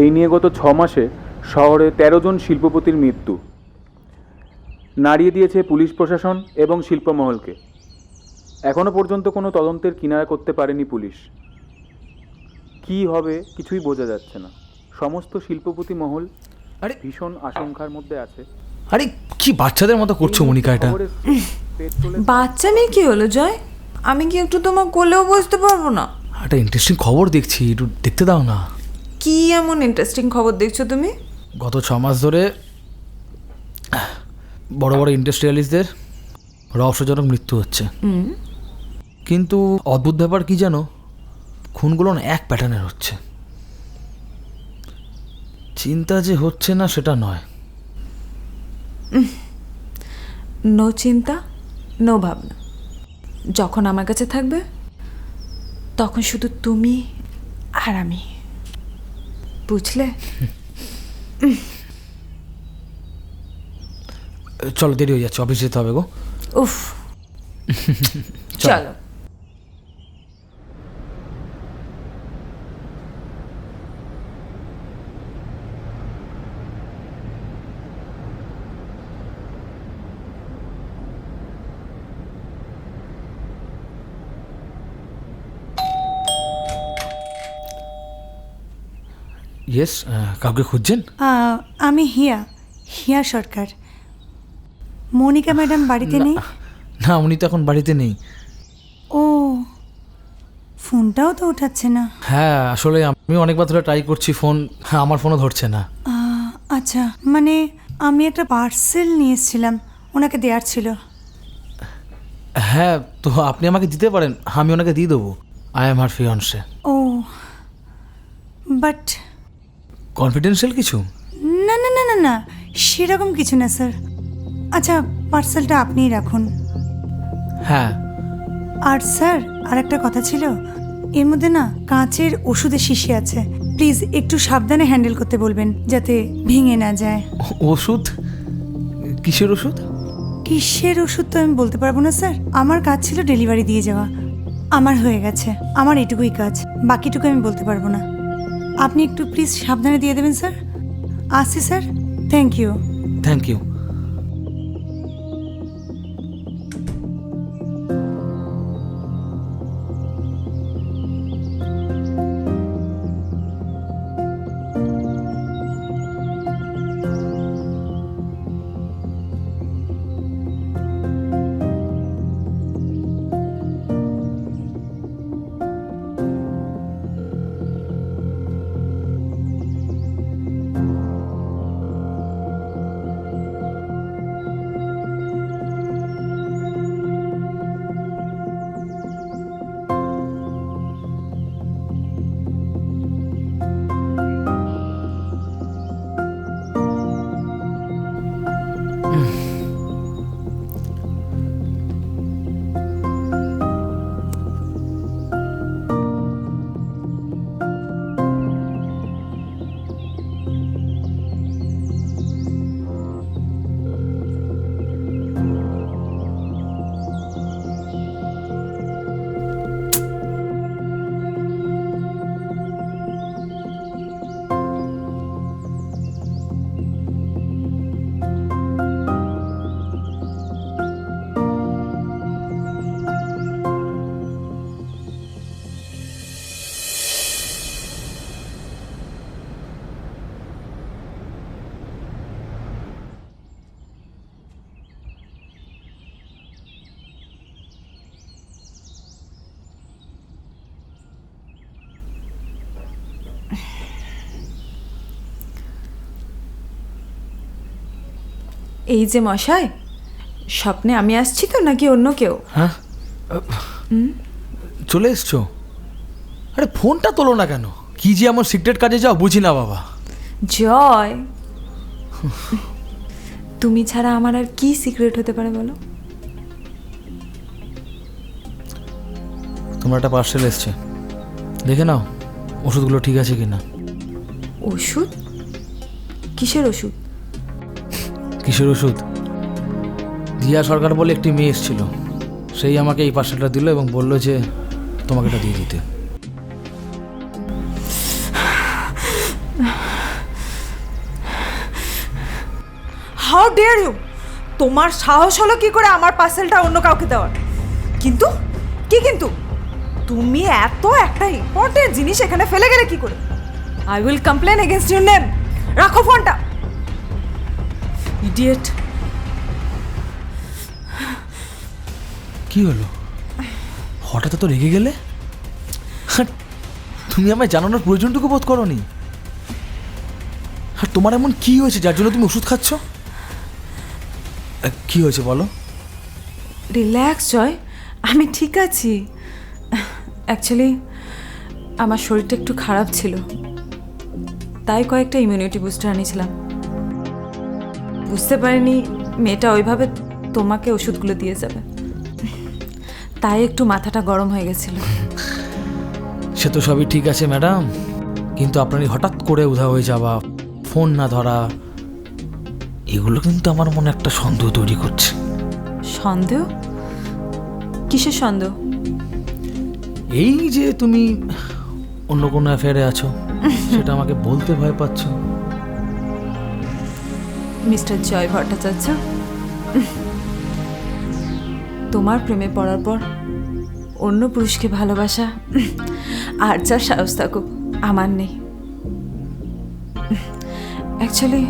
এই নিয়ে গত ছ মাসে শহরে তেরো জন শিল্পপতির মৃত্যু। নাড়িয়ে দিয়েছে পুলিশ প্রশাসন এবং শিল্পমহলকে। এখনও পর্যন্ত কোনো তদন্তের কিনারা করতে পারেনি পুলিশ। কী হবে কিছুই বোঝা যাচ্ছে না। সমস্ত শিল্পপতি মহল আরে ভীষণ আশঙ্কার মধ্যে আছে। আরে কি বাচ্চাদের মতো করছ মনিকা এটা? বাচ্চা মেয়ে কি হলো জয়? আমি কি একটু তোমার কোলেও বসতে পারব না? একটা ইন্টারেস্টিং খবর দেখছি একটু দেখতে দাও না। কি এমন ইন্টারেস্টিং খবর দেখছ তুমি? গত ছ মাস ধরে বড় বড় ইন্ডাস্ট্রিয়ালিস্টদের রহস্যজনক মৃত্যু হচ্ছে। কিন্তু অদ্ভুত ব্যাপার কি জানো? খুনগুলো না এক প্যাটার্নের হচ্ছে। চিন্তা যে হচ্ছে না সেটা নয়। নো চিন্তা নো ভাবনা। যখন আমার কাছে থাকবে তখন শুধু তুমি আর আমি। বুঝলে চলো দেরি হয়ে যাচ্ছে অফিস যেতে হবে গো উফ চলো ইয়েস কাউকে খুঁজছেন? আমি হিয়া হিয়া সরকার। মনিকা ম্যাডাম বাড়িতে নেই? না উনি তো এখন বাড়িতে নেই। ও ফোনটাও তো ওঠাচ্ছে না। হ্যাঁ আসলে আমি অনেকবার ধরে ট্রাই করছি ফোন আমার ফোনও ধরছে না। আচ্ছা মানে আমি একটা পার্সেল নিয়ে এসেছিলাম ওনাকে দেওয়ার ছিল। হ্যাঁ তো আপনি আমাকে দিতে পারেন আমি ওনাকে দিয়ে দেবো। আই এম হার ফিয়ন্সে ও বাট কনফিডেন্সিয়াল কিছু? না না না না না সেরকম কিছু না স্যার। আচ্ছা পার্সেলটা আপনিই রাখুন। হ্যাঁ। আর স্যার আর একটা কথা ছিল এর মধ্যে না কাঁচের ওষুধের শিশি আছে। প্লিজ একটু সাবধানে হ্যান্ডেল করতে বলবেন যাতে ভেঙে না যায়। ওষুধ? কিসের ওষুধ? কিসের ওষুধ তো আমি বলতে পারব না স্যার। আমার কাজ ছিল ডেলিভারি দিয়ে যাওয়া। আমার হয়ে গেছে। আমার এটুকুই কাজ। বাকিটুকু আমি বলতে পারব না। আপনি একটু প্লিজ সাবধানে দিয়ে দেবেন স্যার আসছি sir thank you thank you এই যে মশাই স্বপ্নে আমি আসছি তো নাকি অন্য কেউ? হ্যাঁ? চলে এসছো? আরে ফোনটা তোলো না কেন? কি যে আমার সিক্রেট কাজে যাও বুঝি না বাবা। জয়। তুমি ছাড়া আমার আর কি সিক্রেট হতে পারে বলো? তোমার একটা পার্সেল এসছে। দেখে নাও ওষুধগুলো ঠিক আছে কি না ওষুধ? কিসের ওষুধ? কিসের ওষুধ? দিয়া সরকার বলে একটি মেয়ে এসেছিল। সেই আমাকে এই পার্সেলটা দিল এবং বলল যে, তোমাকে এটা দিয়ে দিতে। হাউ ডেয়ার ইউ তোমার সাহস হলো কি করে আমার পার্সেলটা অন্য কাউকে দেওয়ার? কিন্তু, কি কিন্তু? তুমি এত একটা ইম্পর্টেন্ট জিনিস এখানে ফেলে গেলে কি করে? I will complain against your name রাখো ফোনটা। ইডিয়েট। কি হলো? হঠাৎ তো রেগে গেলে? তুমি আমায় জানানোর প্রয়োজনটুকু বোধ করনি। আর তোমার এমন কি হয়েছে যার জন্য তুমি ওষুধ খাচ্ছ? কি হয়েছে বলো? রিল্যাক্স জয়। আমি ঠিক আছি। অ্যাকচুয়ালি আমার শরীরটা একটু খারাপ ছিল। তাই কয়েকটা ইমিউনিটি বুস্টার আনিছিলাম বুঝতে পারিনি মেয়েটা ওইভাবে তোমাকে ওষুধগুলো দিয়ে যাবে। তাই একটু মাথাটা গরম হয়ে গেছিল। সে তো সবই ঠিক আছে ম্যাডাম। কিন্তু আপনার হঠাৎ করে উধা হয়ে যাওয়া ফোন না ধরা এগুলো কিন্তু আমার মনে একটা সন্দেহ তৈরি করছে। সন্দেহ? কিসের সন্দেহ? এই যে তুমি অন্য কোনো অ্যাফেয়ারে আছো সেটা আমাকে বলতে ভয় পাচ্ছ। মিস্টার জয় ভট্টাচার্য। তোমার প্রেমে পড়ার পর অন্য পুরুষকে ভালোবাসা আর যার সাহস থাকুক, আমার নেই। অ্যাকচুয়ালি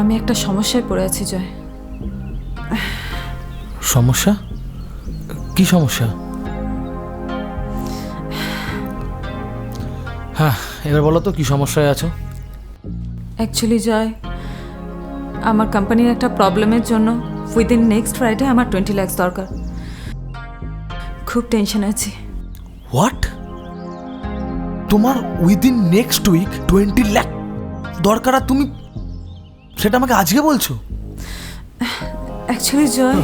আমি একটা সমস্যায় পড়ে আছি, জয়। সমস্যা? কি সমস্যা? হ্যাঁ এবার বলো তো কি সমস্যায় আছো? অ্যাকচুয়ালি জয় আমার কোম্পানির একটা প্রবলেমের জন্য উইদিন নেক্সট ফ্রাইডে আমার টোয়েন্টি ল্যাক্স দরকার। খুব টেনশন আছি। হোয়াট তোমার within next week twenty lakh দরকার আর তুমি সেটা আমাকে আজকে বলছো? অ্যাকচুয়ালি জয়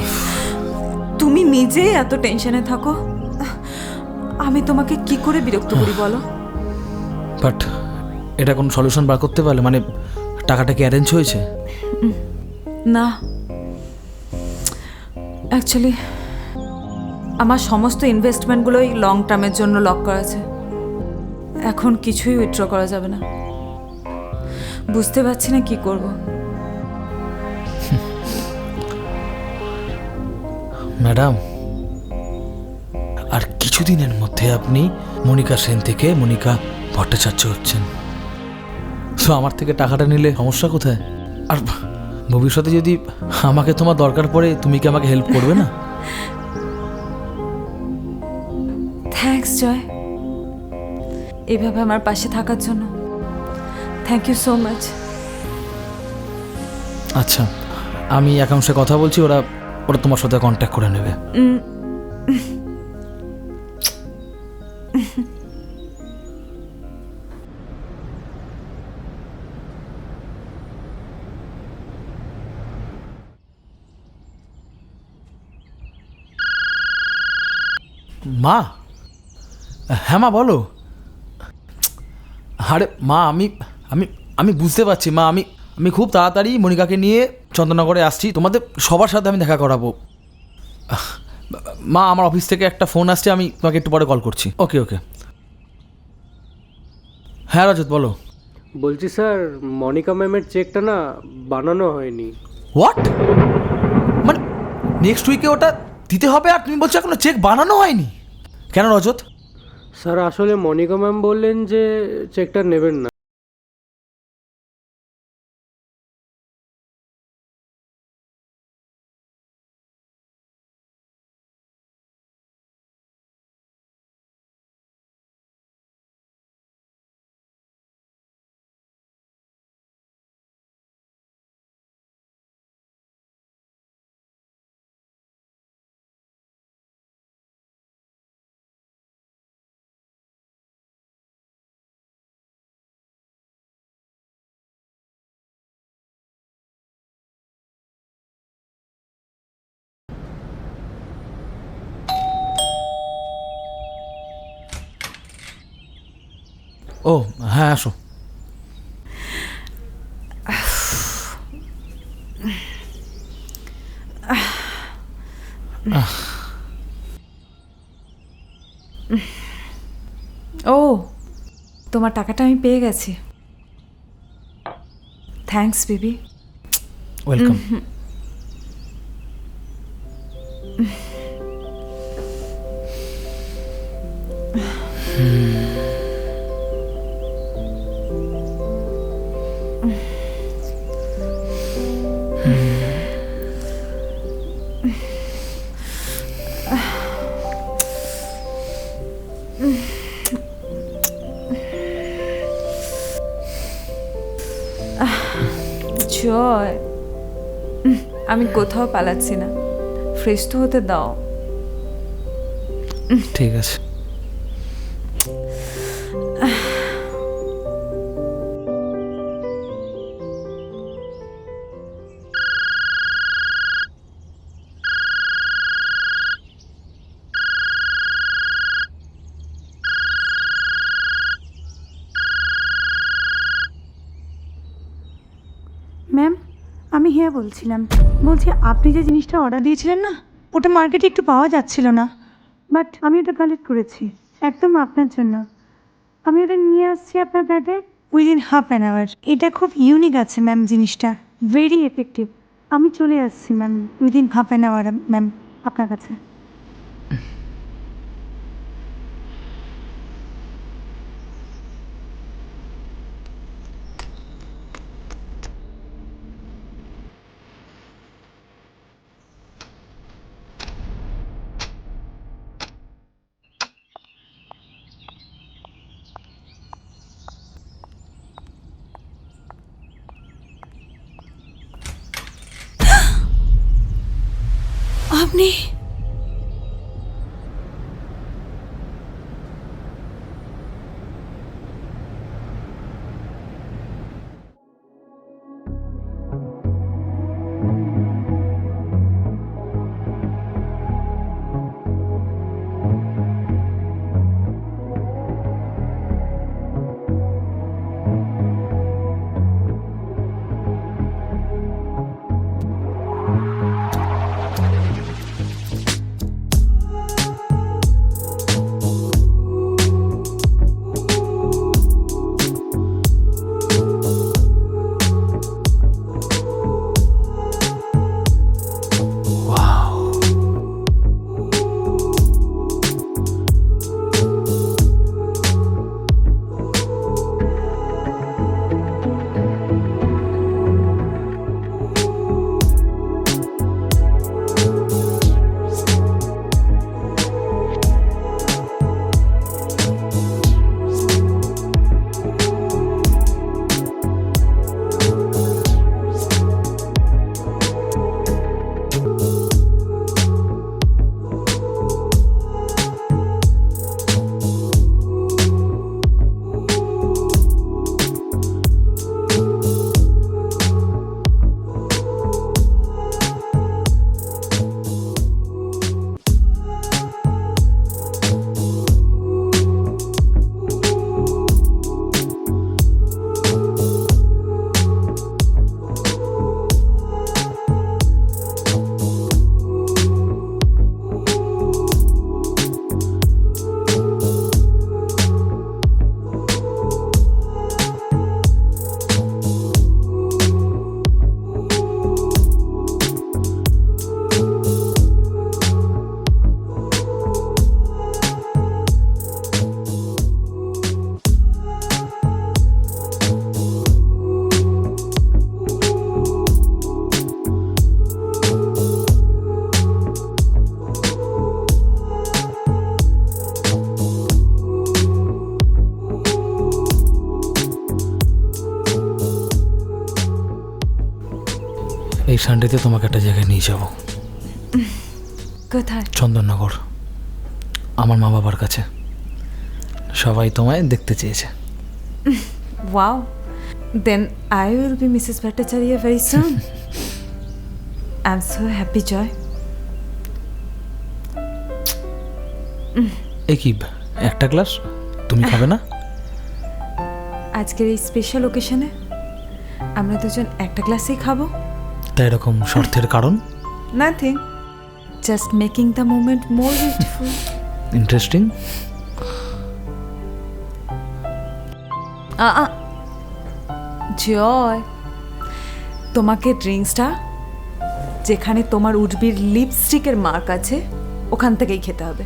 তুমি নিজেই এত টেনশনে থাকো। আমি তোমাকে কি করে বিরক্ত করি বলো? বাট এটা কোনো সলিউশন বার করতে পারলে? মানে টাকাটা কি অ্যারেঞ্জ হয়েছে? না। অ্যাকচুয়ালি আমার সমস্ত ইনভেস্টমেন্টগুলোই লং টার্মের জন্য লক করা আছে। এখন কিছুই উইথড্র করা যাবে না। বুঝতে পারছি না কি করব। ম্যাডাম আর কিছুদিনের মধ্যে আপনি মনিকা সেন থেকে মনিকা ভট্টাচার্য হচ্ছেন। তো আমার থেকে টাকাটা নিলে? সমস্যা কোথায়? আর ভবিষ্যতে যদি আমাকে তোমার দরকার পড়ে তুমি কি আমাকে হেল্প করবে না? থ্যাঙ্কস জয়। এভাবে আমার পাশে থাকার জন্য। থ্যাংক ইউ সো মাচ আচ্ছা আমি একাংশে কথা বলছি ওরা ওরা তোমার সাথে কন্ট্যাক্ট করে নেবে। মা হ্যাঁ মা বলো। আরে মা আমি আমি আমি বুঝতে পারছি মা আমি আমি খুব তাড়াতাড়ি মনিকাকে নিয়ে চন্দননগরে আসছি তোমাদের সবার সাথে আমি দেখা করাবো। মা আমার অফিস থেকে একটা ফোন আসছে আমি তোমাকে একটু পরে কল করছি। ওকে ওকে। হ্যাঁ রজত বলো। বলছি স্যার মনিকা ম্যামের চেকটা না বানানো হয়নি। হোয়াট মানে নেক্সট উইকে ওটা দিতে হবে আর তুমি বলছো এখনও চেক বানানো হয়নি? কেন রজত? স্যার আসলে মনিকা ম্যাম বললেন যে চেকটা নেবেন না। ও হ্যাঁ আসো। ও তোমার টাকাটা আমি পেয়ে গেছি। থ্যাঙ্কস বেবি ওয়েলকাম আমি কোথাও পালাচ্ছি না। ফ্রেশ তো হতে দাও। ঠিক আছে। হিয়া, বলছিলাম। বলছি, আপনি যে জিনিসটা অর্ডার দিয়েছিলেন না, ওটা মার্কেটে একটু পাওয়া যাচ্ছিল না। বাট আমি ওটা কালেক্ট করেছি, একদম আপনার জন্য। আমি ওটা নিয়ে আসছি আপনার ফ্ল্যাটে উইদিন হাফ অ্যান আওয়ার এটা খুব ইউনিক আছে ম্যাম জিনিসটা। ভেরি এফেক্টিভ আমি চলে আসছি ma'am within half an hour ma'am আপনার কাছে। আপনি এই সানডেতে তোমাকে একটা জায়গায় নিয়ে যাব। কোথায়? চন্দননগর। আমার মা বাবার কাছে। সবাই তোমায় দেখতে চেয়েছে। Wow then I will be missus Bhattacharya very soon I am so happy Joy এ কি একটা গ্লাস তুমি খাবে না? আজকের এই স্পেশাল ওকেশনে আমরা দুজন একটা গ্লাসেই খাব। তা এরকম শর্তের কারণ। Nothing just making the moment more beautiful interesting Joy তোমাকে ড্রিঙ্কসটা যেখানে তোমার উর্বির লিপস্টিকের মার্ক আছে ওখান থেকেই খেতে হবে।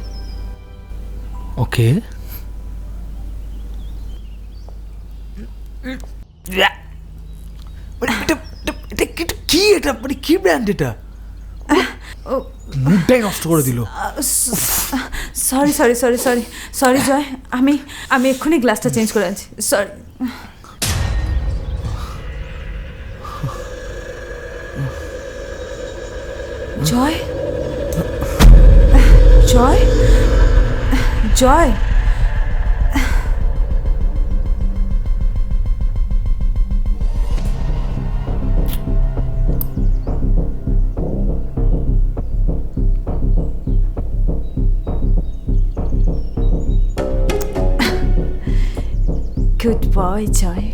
ওকে কি এটা মানে কি ব্র্যান্ড এটা? মুডটাই নষ্ট করে দিল। Sorry sorry sorry sorry sorry Joy. আমি আমি এক্ষুনি গ্লাসটা চেঞ্জ করে আনছি। সরি জয়? জয়? জয়? বয় জয়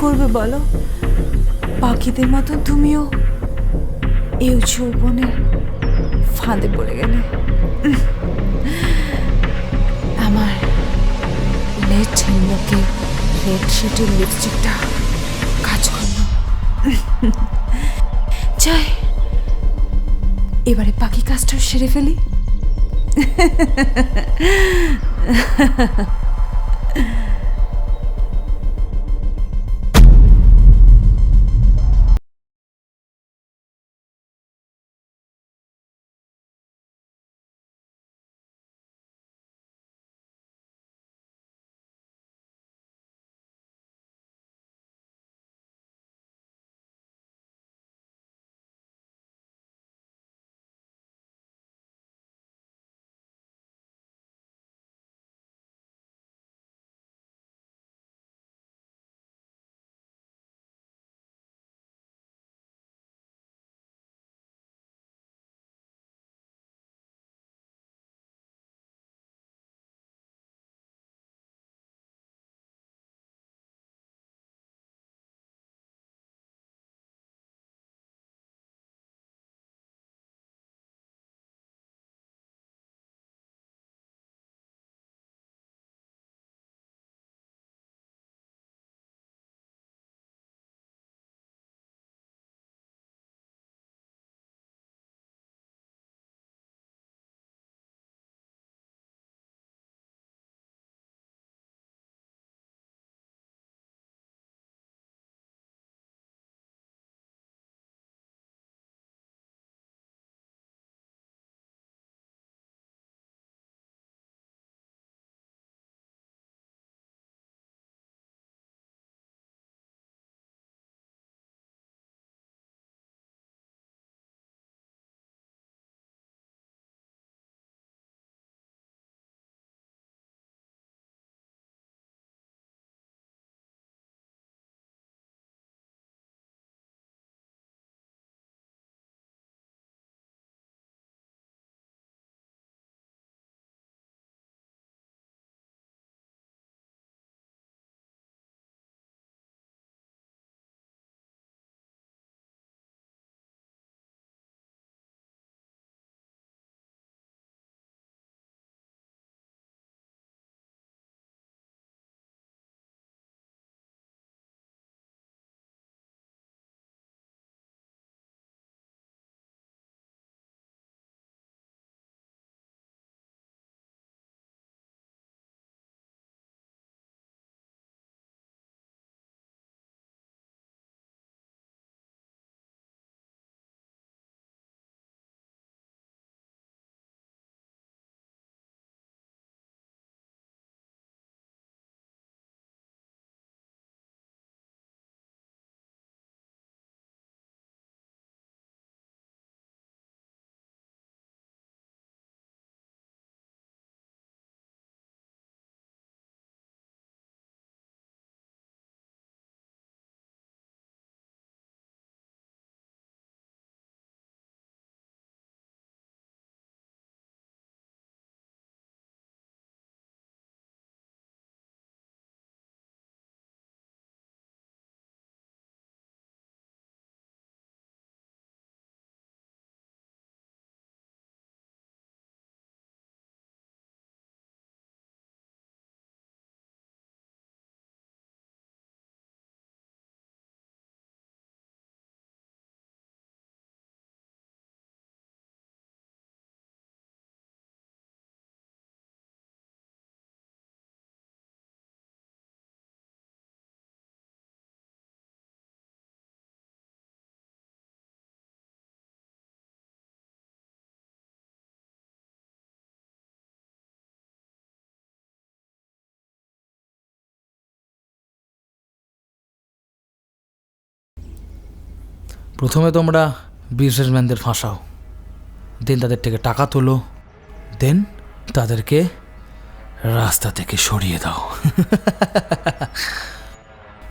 করবে বলো? পাখিদের মতো তুমিও এই যৌবনের ফাঁদে পড়ে গেলে। আমার লেট লোকে রেড শেডের লিপস্টিকটা কাজ করল। যাই, এবারে পাখি কাজটা সেরে ফেলি। Ha ha ha ha. প্রথমে তোমরা বিজনেসম্যানদের ফাঁসাও। দেন তাদের থেকে টাকা তোলো। দেন তাদেরকে রাস্তা থেকে সরিয়ে দাও।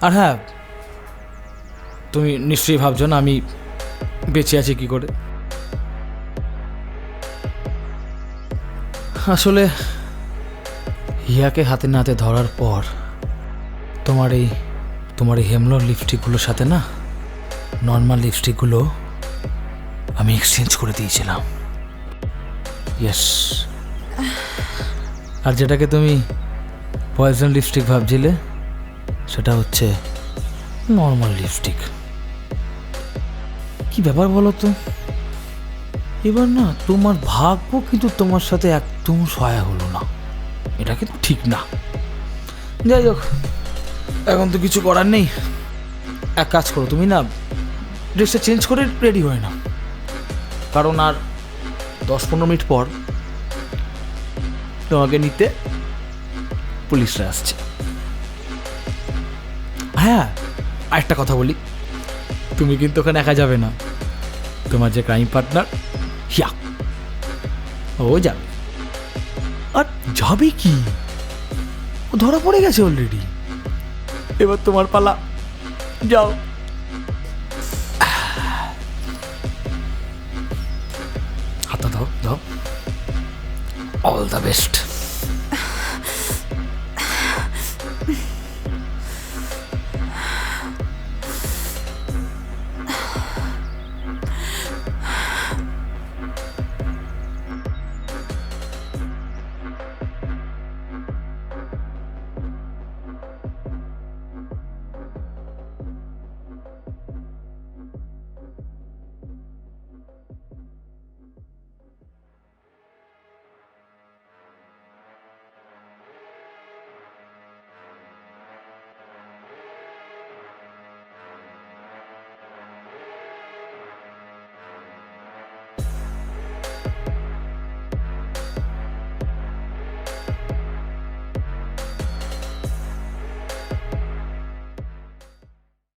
আর হ্যাঁ তুমি নিশ্চয়ই ভাবছ না আমি বেঁচে আছি কি করে? আসলে হিয়াকে হাতে নাতে ধরার পর তোমার এই তোমার এই হেমলোর লিপস্টিকগুলোর সাথে না নর্মাল লিপস্টিকগুলো আমি এক্সচেঞ্জ করে দিয়েছিলাম। ইয়েস আর যেটাকে তুমি পয়জন লিপস্টিক ভাবছিলে, সেটা হচ্ছে নর্মাল লিপস্টিক কি ব্যাপার বলো তো? এবার না তোমার ভাগ্য কিন্তু তোমার সাথে একদম সহায় হলো না। এটা কিন্তু ঠিক না। যাই হোক, এখন তো কিছু করার নেই। এক কাজ করো, তুমি না ড্রেসটা চেঞ্জ করে রেডি হয় না। কারণ আর দশ পনেরো মিনিট পর তোমাকে নিতে পুলিশরা আসছে। হ্যাঁ আরেকটা কথা বলি। তুমি কিন্তু ওখানে একা যাবে না। তোমার যে ক্রাইম পার্টনার হিয়া। ও যাবে। আর যাবে কি? ও ধরা পড়ে গেছে অলরেডি এবার তোমার পালা। যাও।